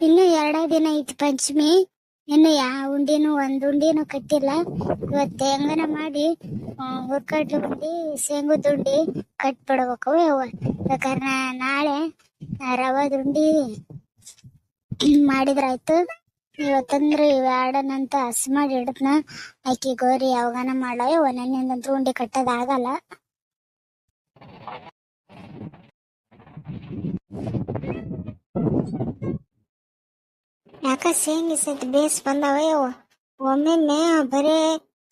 ಇನ್ನು ಎರಡೇ ದಿನ ಐತಿ ಪಂಚಮಿ. ಇನ್ನು ಯಾವ ಉಂಡಿನೂ ಒಂದ್ ಉಂಡಿನೂ ಕಟ್ಟಿಲ್ಲ. ಇವತ್ತು ಹೆಂಗನ ಮಾಡಿ ಹುರ್ಕಡ್ಲು ಉಂಡಿ ಶೇಂಗದ ಉಂಡಿ ಕಟ್ಬಿಡ್ಬೇಕು ಅವ. ಕಾರಣ ನಾಳೆ ರವಾದ ಉಂಡಿ ಮಾಡಿದ್ರಾಯ್ತು ಇವತ್ತಂದ್ರೆ ಇವೆರಡನ್ನಂತ ಹಸಿ ಮಾಡಿ ಹಿಡದ್ನ, ಆಕಿ ಗೋರಿ ಯಾವಾಗನ ಮಾಡ ಯವ್ವ ನನ್ನಿಂದಂತೂ ಉಂಡಿ ಕಟ್ಟೋದಾಗಲ್ಲ ಯಾಕ ಶೇಂಗಿ ಸೈತ್ ಬೇಸ್ ಬಂದಾವ ಯವ್ವ ಒಮ್ಮೆ ಬರೇ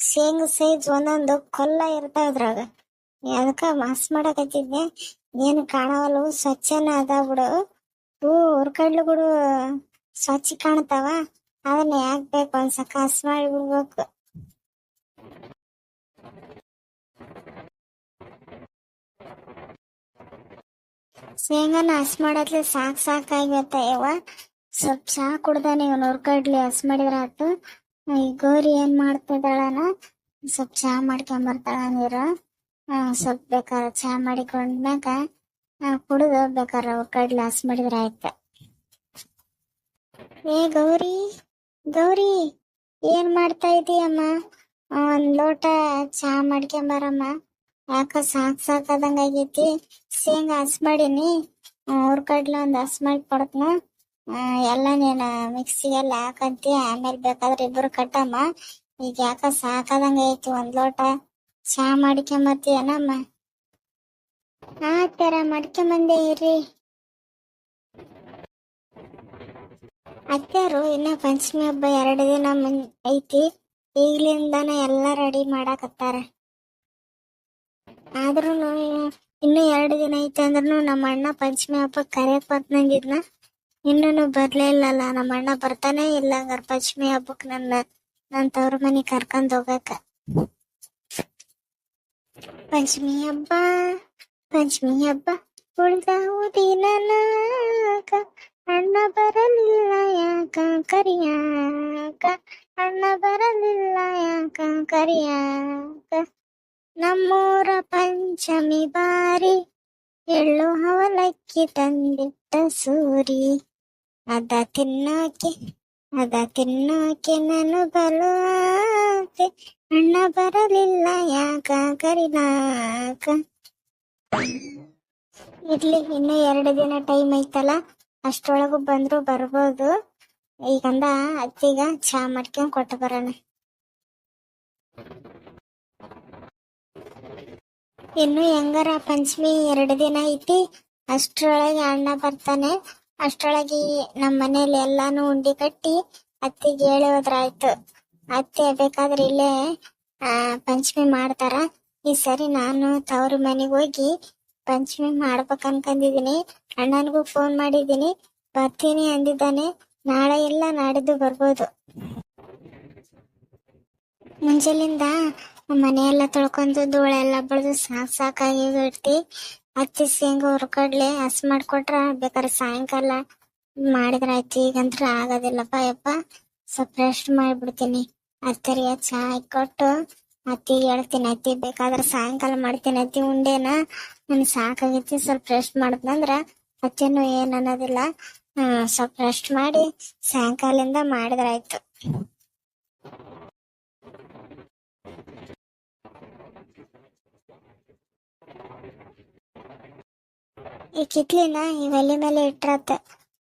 ಶೇಂಗ ಸೈಜ್ ಒಂದೊಂದು ಕೊಲ್ಲ ಇರ್ತಾವ ಅದ್ರಾಗ. ಅದಕ್ಕ ಮಾಸ್ ಮಾಡಕತ್ತಿದ್ದೆ. ಏನು ಕಾಣವಲ್ಲವು ಸ್ವಚ್ಛನ ಅದಾವ ಬಿಡು. ಹೂ ಹುರ್ಕಡ್ಲು ಸ್ವಚ್ಛ ಕಾಣ್ತಾವ. ಅದನ್ನ ಯಾಕ್ ಬೇಕು ಒಂದ್ಸಕ ಹಸ್ ಮಾಡಿ ಬಿಡ್ಬೇಕು. ಶೇಂಗಾನ ಹಸ್ ಮಾಡತ್ಲೆ ಸಾಕ್ ಸಾಕಾಗಿ ಯವ್ವ ಸ್ವಲ್ಪ ಚಹಾ ಕುಡ್ದಾನೆ ಇವ್ ಹುರ್ಕಡ್ಲಿ, ಹಸ್ ಮಾಡಿದ್ರ ಆತು. ಈ ಗೌರಿ ಏನ್ ಮಾಡ್ತಿದ್ದಾಳನ? ಸ್ವಲ್ಪ ಚಹಾ ಮಾಡ್ಕೊಂಬರ್ತಾಳ ನೀರು ಸ್ವಲ್ಪ ಬೇಕಾರ ಚಹಾ ಮಾಡಿಕೊಂಡ್ಮ್ಯಾಗ ಕುಡಿದು ಬೇಕಾರ ಹುರ್ಕಡ್ಲಿ, ಹಸ್ ಮಾಡಿದ್ರ ಆಯ್ತ. ಏ ಗೌರಿ ಗೌರಿ, ಏನ್ ಮಾಡ್ತಾ ಇದೀಯಮ್ಮ? ಒಂದ್ ಲೋಟ ಚಹಾ ಮಾಡ್ಕೊಂಬರಮ್ಮ. ಯಾಕ ಸಾಕ್ ಸಾಕಾದಂಗ ಆಗೈತಿ? ಶೇಂಗಾ ಹಸ್ ಮಾಡೀನಿ. ಹುರ್ಕಡ್ಲಿ ಒಂದ್ ಹಸ್ ಮಾಡಿ ಕೊಡ್ತನ. ಎಲ್ಲ ನೀನ್ ಮಿಕ್ಸಿಗೆಲ್ಲ ಹಾಕಂತಿ ಆಮೇಲೆ ಬೇಕಾದ್ರೆ ಇಬ್ರು ಕಟ್ಟಮ್ಮ. ಈಗ ಯಾಕ ಸಾಕಾದಂಗ ಐತಿ ಒಂದ್ ಲೋಟ ಚಾ ಮಾಡ್ಕೊಂಬತ್ತೀಯನಮ್ಮ? ಆ ತರ ಮಾಡ್ಕೊಂಬಂದೆ ಇರ್ರಿ. ಅತ್ಯಾರು ಇನ್ನ ಪಂಚಮಿ ಹಬ್ಬ ಎರಡು ದಿನ ಮುನ್, ಐತಿ. ಈಗ್ಲಿಂದಾನ ಎಲ್ಲ ರೆಡಿ ಮಾಡಾಕತ್ತಾರ. ಆದ್ರೂ ಇನ್ನು ಎರಡು ದಿನ ಐತಿ ಅಂದ್ರೂ ನಮ್ಮ ಅಣ್ಣ ಪಂಚಮಿ ಹಬ್ಬ ಕರೆಯಕ್ ಬಂದಿದ್ನ ಇನ್ನೂ ಬರ್ಲೇ ಇಲ್ಲಲ್ಲ, ನಮ್ಮ ಅಣ್ಣ ಬರ್ತಾನೆ ಇಲ್ಲ ಹಂಗಾರ ಪಂಚಮಿ ಹಬ್ಬಕ್ ನನ್ನ ನನ್ ತವ್ರ ಮನಿ ಕರ್ಕೊಂಡ್ ಹೋಗಕ. ಪಂಚಮಿ ಹಬ್ಬ ಪಂಚಮಿ ಹಬ್ಬ ಉಳ್ದಾವು ನಾಕ ಅಣ್ಣ ಬರಲಿಲ್ಲ ಯಾಕ ಕರಿಯಾಕ? ಅಣ್ಣ ಬರಲಿಲ್ಲ ಯಾಕ ಕರಿಯಾಕ? ನಮ್ಮೂರ ಪಂಚಮಿ ಬಾರಿ ಎಳ್ಳು ಅವಲಕ್ಕಿ ತಂದಿಟ್ಟ ಸೂರಿ. ಅದ ತಿನ್ನೋಕೆ ಅದ ತಿನ್ನೋಕೆ ನಾನು ಬಲುವಾತೆ ಅಣ್ಣ ಬರಲಿಲ್ಲ ಯಾಕ ಕರಿನಾಕ ಇರ್ಲಿ, ಇನ್ನು ಎರಡು ದಿನ ಟೈಮ್ ಐತಲ್ಲ ಅಷ್ಟೊಳಗು ಬಂದ್ರು ಬರ್ಬೋದು. ಈಗಂದ ಅತ್ತಿಗ ಚಾ ಮಾಡ್ಕೊಂಡ್ ಕೊಟ್ಟು ಬರೋಣ. ಇನ್ನು ಹೆಂಗಾರ? ಪಂಚಮಿ ಎರಡು ದಿನ ಐತಿ. ಅಷ್ಟರೊಳಗೆ ಅಣ್ಣ ಬರ್ತಾನೆ. ಅಷ್ಟರೊಳಗೆ ನಮ್ಮ ಮನೇಲಿ ಎಲ್ಲಾನು ಉಂಡಿ ಕಟ್ಟಿ ಅತ್ತಿಗೆ ಹೇಳಿ ಹೋದ್ರಾಯ್ತು ಅತ್ತೆ ಬೇಕಾದ್ರೆ ಇಲ್ಲೇ, ಆ, ಪಂಚಮಿ ಮಾಡ್ತಾರ. ಈ ಸರಿ ನಾನು ತವ್ರ ಮನೆಗೆ ಹೋಗಿ ಪಂಚಮಿ ಮಾಡ್ಬೇಕು ಅನ್ಕೊಂಡಿದೀನಿ ಅಣ್ಣನಿಗೂ ಫೋನ್ ಮಾಡಿದೀನಿ. ಬರ್ತೀನಿ ಅಂದಿದ್ದಾನೆ. ನಾಳೆ ಇಲ್ಲ ನಾಡಿದ್ದು ಬರ್ಬೋದು. ಮುಂಜಾಲಿಂದ ಮನೆಯೆಲ್ಲ ತೊಳ್ಕೊಂಡು ಧೂಳೆಲ್ಲ ಬಳ್ದು ಸಾಕ್ ಸಾಕಾಗಿ ಇರ್ತಿ. ಅತ್ತಿ ಶೇಂಗಾ ಹುರ್ಕಡ್ಲೆ ಹಸ್ ಮಾಡ್ಕೊಟ್ರ ಬೇಕಾದ್ರೆ ಸಾಯಂಕಾಲ ಮಾಡಿದ್ರ ಆಯ್ತು. ಈಗಂತ್ರ ಆಗೋದಿಲ್ಲಪ್ಪ ಯಪ್ಪ ಸ್ವಲ್ಪ ರೆಸ್ಟ್ ಮಾಡ್ಬಿಡ್ತೀನಿ. ಅತ್ತರಿಗೆ ಚಾ ಕೊಟ್ಟು ಅತ್ತಿ ಹೇಳ್ತೀನಿ, ಅತ್ತಿ ಬೇಕಾದ್ರೆ ಸಾಯಂಕಾಲ ಮಾಡ್ತೀನಿ. ಅತ್ತಿ ಉಂಡೇನ ನನ್ ಸಾಕಾಗೈತಿ. ಸ್ವಲ್ಪ ರೆಸ್ಟ್ ಮಾಡಿದ್ನಂದ್ರ ಅತ್ತೆನು ಏನ್ ಅನ್ನೋದಿಲ್ಲ. ಸ್ವಲ್ಪ ರೆಸ್ಟ್ ಮಾಡಿ ಸಾಯಂಕಾಲಿಂದ ಮಾಡಿದ್ರಾಯ್ತು ಈ ಕಿತ್ಲಿನ ಈ ಒಲೆ ಮೇಲೆ ಇಟ್ರತ್ತ.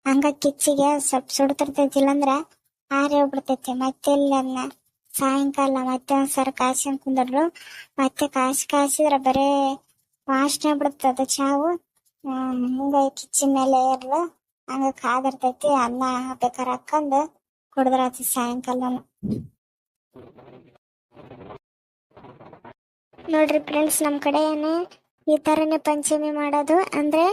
ಹಂಗ ಕಿಚ್ಚಿಗೆ ಸ್ವಲ್ಪ ಸುಡ್ತಿರ್ತೈತಿ ಇಲ್ಲಂದ್ರ ಆರಿ ಹೋಗ್ಬಿಡ್ತೈತಿ. ಮತ್ತೆ ಇಲ್ಲಿ ಅದನ್ನ ಸಾಯಂಕಾಲ, ಮತ್ತೆ ಒಂದ್ಸರಿ ಕಾಯ್ಸ್ಕೊಂಡ್ ಕುಂದ್ರು ಮತ್ತೆ ಕಾಯ್ಸಿ ಕಾಯ್ಸಿದ್ರ ಬರೇ ವಾಸನೆ ಬಿಡ್ತದ ಚಾವು. ಹಿಂಗ ಕಿಚ್ಚಿನ ಮೇಲೆ ಇರ್ಲು ಹಂಗ ಕಾದಿರ್ತೈತಿ. ಅನ್ನ ಬೇಕಾರ ಹಾಕೊಂಡು ಕುಡಿದ್ರಾತಿ ಸಾಯಂಕಾಲ ನೋಡ್ರಿ ಫ್ರೆಂಡ್ಸ್ ನಮ್ ಕಡೆ ಈ ತರನೇ ಪಂಚಮಿ ಮಾಡೋದು. ಅಂದ್ರೆ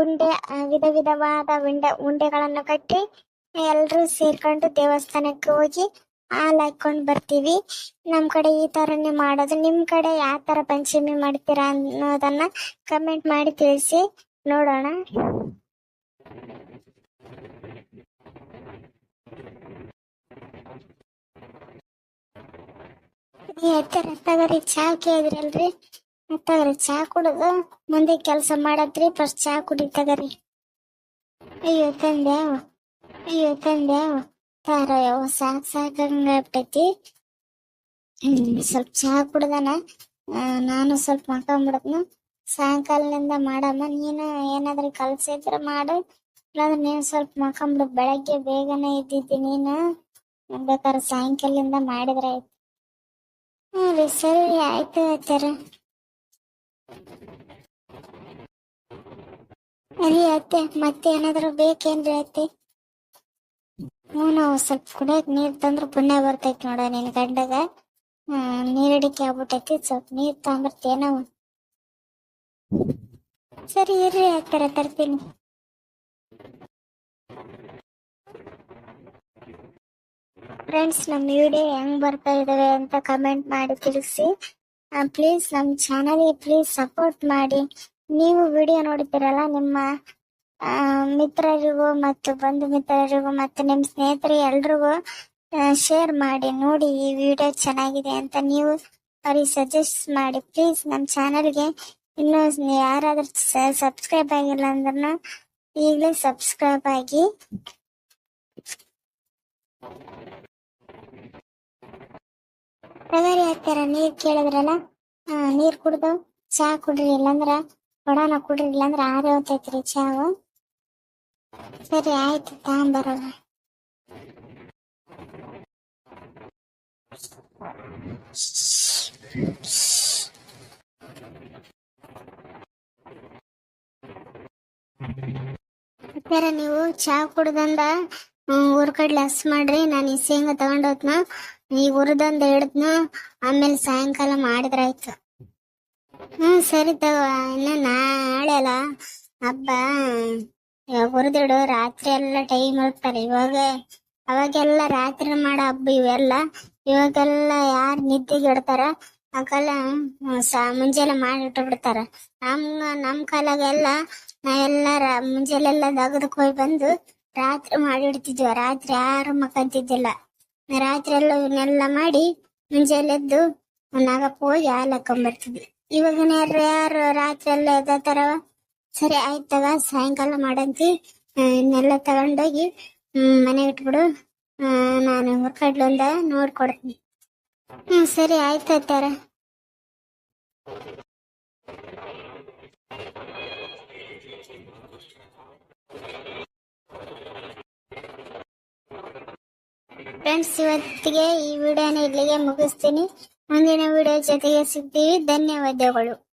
ಉಂಡೆ ವಿಧ ವಿಧವಾದ ಉಂಡೆ, ಉಂಡೆಗಳನ್ನು ಕಟ್ಟಿ ಎಲ್ಲರೂ ಸೇರ್ಕೊಂಡು ದೇವಸ್ಥಾನಕ್ಕೆ ಹೋಗಿ ಹಾಲು ಹಾಕೊಂಡು ಬರ್ತೀವಿ. ನಮ್ ಕಡೆ ಈ ತರನೇ ಮಾಡೋದು. ನಿಮ್ ಕಡೆ ಯಾವ ತರ ಪಂಚಮಿ ಮಾಡ್ತೀರಾ ಅನ್ನೋದನ್ನ ಕಮೆಂಟ್ ಮಾಡಿ ತಿಳಿಸಿ ನೋಡೋಣ. ತಗರಿ ಚಾ ಕೇಳಿದ್ರಲ್ರಿ ಚಾ ಕುಡಿದು ಮುಂದೆ ಕೆಲಸ ಮಾಡತ್ರಿ. ಫಸ್ಟ್ ಚಾ ಕುಡಿ ತಗರಿ ಅಯ್ಯೋ ತಂದೆ ಅಯ್ಯೋ ತಂದೆ, ತಾರ ಸಾಕ್ ಸಾಕಂಗ ಸ್ವಲ್ಪ ಚಾ ಕುಡ್ದನ. ನಾನು ಸ್ವಲ್ಪ ಮಕ್ಕೊಂಬಿಡತ್ನ ಸಾಯಂಕಾಲದಿಂದ ಮಾಡಮ್ಮ. ನೀನು ಏನಾದ್ರೂ ಕಲ್ಸಿದ್ರ ಮಾಡು. ಇಲ್ಲಾಂದ್ರೆ ನೀನು ಸ್ವಲ್ಪ ಮಕ್ಕೊಂಬಿಡು ಬೆಳಗ್ಗೆ ಬೇಗನೆ ಇದ್ದಿದ್ದಿ ನೀನು. ಬೇಕಾದ್ರೆ ಸಾಯಂಕಾಲದಿಂದ ಮಾಡಿದ್ರೆ ಆಯ್ತು. ಹ್ಞೂ ರೀ ಸರಿ, ಆಯ್ತು ಆಯ್ತಾರ ಅರಿ ಅತ್ತೆ, ಮತ್ತೆ ಏನಾದರೂ ಬೇಕೇನ್ರಿ ಅತ್ತೆ? ಹ್ಞೂ, ನಾವು ಸ್ವಲ್ಪ ಕುಡಿಯಕ್ ನೀರು ತಂದ್ರ ಪುಣ್ಯ ಬರ್ತೈತಿ ನೋಡ ನಿನ್ ಗಂಡಗ. ನೀರಡಿಕೆ ಆಗ್ಬಿಟ್ಟೈತಿ, ಸ್ವಲ್ಪ ನೀರು ತಗೊಂಬರ್ತೇವ ನಾವು? ಸರಿ, ಇರ್ರಿ ಆತರ ತರ್ತೀನಿ. ಫ್ರೆಂಡ್ಸ್ ನಮ್ಮ ವಿಡಿಯೋ ಹೆಂಗ್ ಬರ್ತಾ ಇದಾವೆ ಅಂತ ಕಮೆಂಟ್ ಮಾಡಿ ತಿಳಿಸಿ. ಪ್ಲೀಸ್ ನಮ್ಮ ಚಾನಲ್ಗೆ ಪ್ಲೀಸ್ ಸಪೋರ್ಟ್ ಮಾಡಿ. ನೀವು ವಿಡಿಯೋ ನೋಡ್ತೀರಲ್ಲ ನಿಮ್ಮ ಮಿತ್ರರಿಗೂ ಮತ್ತು ಬಂಧು ಮಿತ್ರರಿಗೂ ಮತ್ತು ನಿಮ್ಮ ಸ್ನೇಹಿತರಿಗೆ ಎಲ್ರಿಗೂ ಶೇರ್ ಮಾಡಿ, ನೋಡಿ ಈ ವಿಡಿಯೋ ಚೆನ್ನಾಗಿದೆ ಅಂತ ನೀವು ಅವ್ರಿಗೆ ಸಜೆಸ್ಟ್ ಮಾಡಿ. ಪ್ಲೀಸ್ ನಮ್ಮ ಚಾನಲ್ಗೆ ಇನ್ನೂ ಯಾರಾದರೂ ಸಬ್ಸ್ಕ್ರೈಬ್ ಆಗಿಲ್ಲ ಅಂದ್ರೂ ಈಗಲೇ ಸಬ್ಸ್ಕ್ರೈಬ್ ಆಗಿ. ಪ್ರಗರಿ ಹಾಕ್ತಾರ ನೀರ್ ಕೇಳಿದ್ರಲ್ಲ? ನೀರ್ ಕುಡ್ದು ಚಹಾ ಕುಡ್ರಿ, ಇಲ್ಲಂದ್ರ ಕೊಡೋಣ ಕುಡ್ರಿ, ಇಲ್ಲಂದ್ರ ಆರೇ ಹೋಗ್ತೈತ್ರಿ ಚಹಾವು ಸರಿ, ಆಯ್ತು ತಗೊಂಬರೋಣ ನೀವು ಚಹಾ ಕುಡ್ದಂದ ಊರ್ ಕಡೆ ಹಸ್ ಮಾಡ್ರಿ, ನಾನು ಈ ಶೇಂಗಾ ತಗೊಂಡೋತ್ನ ಈಗ ಹುರಿದಂದ ಹಿಡ್ದ್ನ ಆಮೇಲೆ ಸಾಯಂಕಾಲ ಮಾಡಿದ್ರಾಯ್ತು ಹ್ಮ್, ಸರಿ ತಗೋ, ಇನ್ನ ನಾಳೆ ಅಲ್ಲ. ಹಬ್ಬ, ಇವಾಗ ರಾತ್ರಿ ಎಲ್ಲ ಟೈಮ್ ಇರ್ತಾರೆ ಇವಾಗ, ಅವಾಗೆಲ್ಲ ರಾತ್ರಿ ಮಾಡೋ ಹಬ್ಬ ಇವೆಲ್ಲ. ಇವಾಗೆಲ್ಲ ಯಾರು ನಿದ್ದೆಗೆ ಇಡ್ತಾರ ಆ ಕಾಲ ಮುಂಜಾನೆ ಮಾಡಿಟ್ಟು ಬಿಡ್ತಾರ ನಮ್ಮ ನಮ್ ಕಾಲಾಗೆಲ್ಲ ನಾವೆಲ್ಲ ಮುಂಜಾನೆಲ್ಲ ದಗದಕ್ ಹೋಗಿ ಬಂದು ರಾತ್ರಿ ಮಾಡಿ ಇಡ್ತಿದ್ವಿ ರಾತ್ರಿ ಯಾರು ಮಕ್ಕಂತಿದ್ದಿಲ್ಲ ರಾತ್ರಿ ಎಲ್ಲ ಇವನ್ನೆಲ್ಲ ಮಾಡಿ ಮುಂಜಾನೆ ಎದ್ದು ನಾಗಪ್ಪ ಹೋಗಿ ಹಾಲು ಹಾಕೊಂಡ್ಬರ್ತಿದ್ವಿ ಇವಾಗಿನ ಯಾರು ಯಾರು ರಾತ್ರಿ ಎಲ್ಲ ಎದ್ದಾತಾರ ಸರಿ ಆಯ್ತವ, ಸಾಯಂಕಾಲ ಮಾಡಂತಿ. ಇನ್ನೆಲ್ಲ ತಗೊಂಡೋಗಿ, ಹ್ಮ್ ಮನೆಗೆ ಇಟ್ಬಿಡು. ನಾನು ಹೊರಕಡ್ಲಿಂದ ನೋಡ್ಕೊಡ್ತೀನಿ. ಹ್ಮ್, ಸರಿ ಆಯ್ತು ಫ್ರೆಂಡ್ಸ್ ಇವತ್ತಿಗೆ ಈ ವಿಡಿಯೋನ ಇಲ್ಲಿಗೆ ಮುಗಿಸ್ತೀನಿ. ಮುಂದಿನ ವಿಡಿಯೋ ಜೊತೆಗೆ ಸಿಗ್ತೀವಿ. ಧನ್ಯವಾದಗಳು.